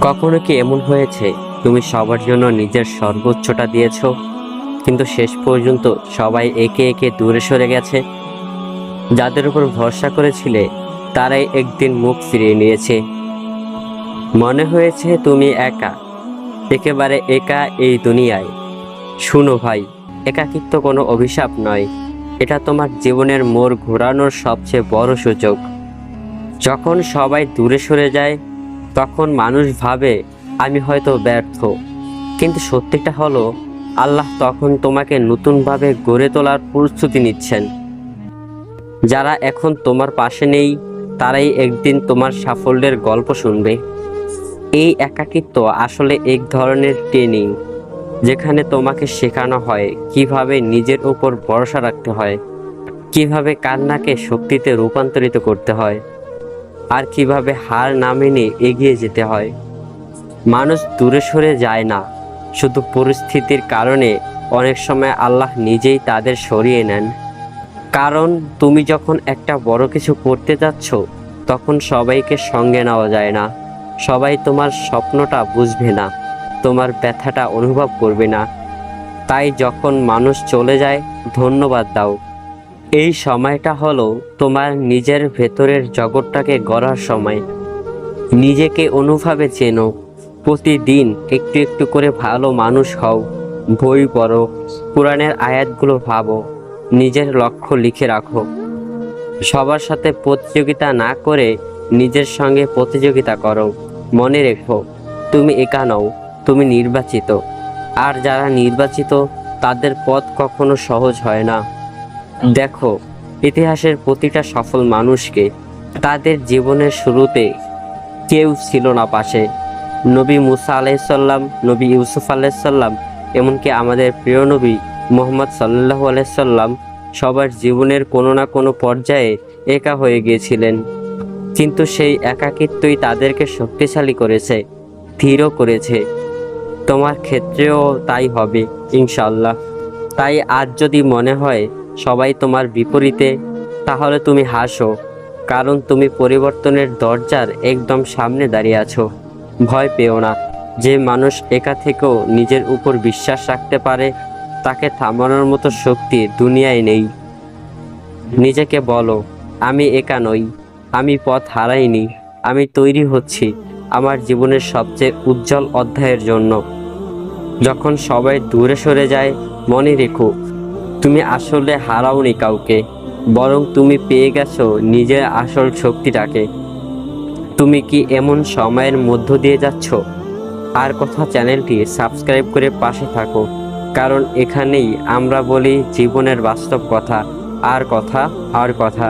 কখনো কি এমন হয়েছে? তুমি সবার জন্য নিজের সর্বোচ্চটা দিয়েছ, কিন্তু শেষ পর্যন্ত সবাই একে একে দূরে সরে গেছে। যাদের উপর ভরসা করেছিলে, তারাই একদিন মুখ ফিরিয়ে নিয়েছে। মনে হয়েছে তুমি একা, একেবারে একা এই দুনিয়ায়। শুনো ভাই, একাকিত্ব কোনো অভিশাপ নয়। এটা তোমার জীবনের মোড় ঘোরানোর সবচেয়ে বড় সুযোগ। যখন সবাই দূরে সরে যায় তখন মানুষ ভাবে, আমি হয়তো ব্যর্থ। কিন্তু সত্যিটা হলো, আল্লাহ তখন তোমাকে নতুনভাবে গড়ে তোলার প্রস্তুতি নিচ্ছেন। যারা এখন তোমার পাশে নেই, তারাই একদিন তোমার সাফল্যের গল্প শুনবে। এই একাকিত্ব আসলে এক ধরনের ট্রেনিং যেখানে তোমাকে শেখানো হয় কীভাবে নিজের উপর ভরসা রাখতে হয়, কীভাবে কান্নাকে শক্তিতে রূপান্তরিত করতে হয়। আর কীভাবে হার না মেনে এগিয়ে যেতে হয়? মানুষ দূরে সরে যায় না। শুধু পরিস্থিতির কারণে অনেক সময় আল্লাহ নিজেই তাদের সরিয়ে নেন। কারণ তুমি যখন একটা বড় কিছু করতে যাচ্ছ, তখন সবাইকে সঙ্গে নেওয়া যায় না। সবাই তোমার স্বপ্নটা বুঝবে না, তোমার ব্যথাটা অনুভব করবে না। তাই যখন মানুষ চলে যায়, ধন্যবাদ দাও। এই সময়টা হলো তোমার নিজের ভেতরের জগৎটাকে গড়ার সময়। নিজেকে অনুভাবে চেনো। প্রতিদিন একটু একটু করে ভালো মানুষ হও, বই পড়ো কোরআনের আয়াতগুলো ভাবো, নিজের লক্ষ্য লিখে রাখো। সবার সাথে প্রতিযোগিতা না করে নিজের সঙ্গে প্রতিযোগিতা করো। মনে রেখো, তুমি একা নও, তুমি নির্বাচিত। আর যারা নির্বাচিত, তাদের পথ কখনো সহজ হয় না। দেখো, ইতিহাসের প্রতিটা সফল মানুষকে তাদের জীবনের শুরুতে কেউ ছিল না পাশে। নবী মুসা আলাইসাল্লাম নবী ইউসুফ আলাইসাল্লাম এমনকি আমাদের প্রিয় নবী মোহাম্মদ সাল্লাহ আলাইসাল্লাম সবার জীবনের কোনো না কোনো পর্যায়ে একা হয়ে গিয়েছিলেন। কিন্তু সেই একাকিত্বই তাদেরকে শক্তিশালী করেছে, ধীরও করেছে। তোমার ক্ষেত্রেও তাই হবে ইনশাল্লাহ তাই আজ যদি মনে হয় সবাই তোমার বিপরীতে, তাহলে তুমি হাসো, কারণ তুমি পরিবর্তনের দরজার একদম সামনে দাঁড়িয়ে আছো। ভয় পেও না, যে মানুষ একা থেকেও নিজের উপর বিশ্বাস রাখতে পারে, তাকে থামানোর মতো শক্তি দুনিয়ায় নেই। নিজেকে বলো, আমি একা নই, আমি পথ হারাইনি, আমি তৈরি হচ্ছি আমার জীবনের সবচেয়ে উজ্জ্বল অধ্যায়ের জন্য। যখন সবাই দূরে সরে যায়, মনে রেখো তুমি আসলে হারাওনি কাউকে, বরং তুমি পেয়ে গেছো নিজের আসল শক্তিটাকে। তুমি কি এমন সময়ের মধ্য দিয়ে যাচ্ছ? আর কথা চ্যানেলটি সাবস্ক্রাইব করে পাশে থাকো, কারণ এখানেই আমরা বলি জীবনের বাস্তব কথা, আর কথা আর কথা।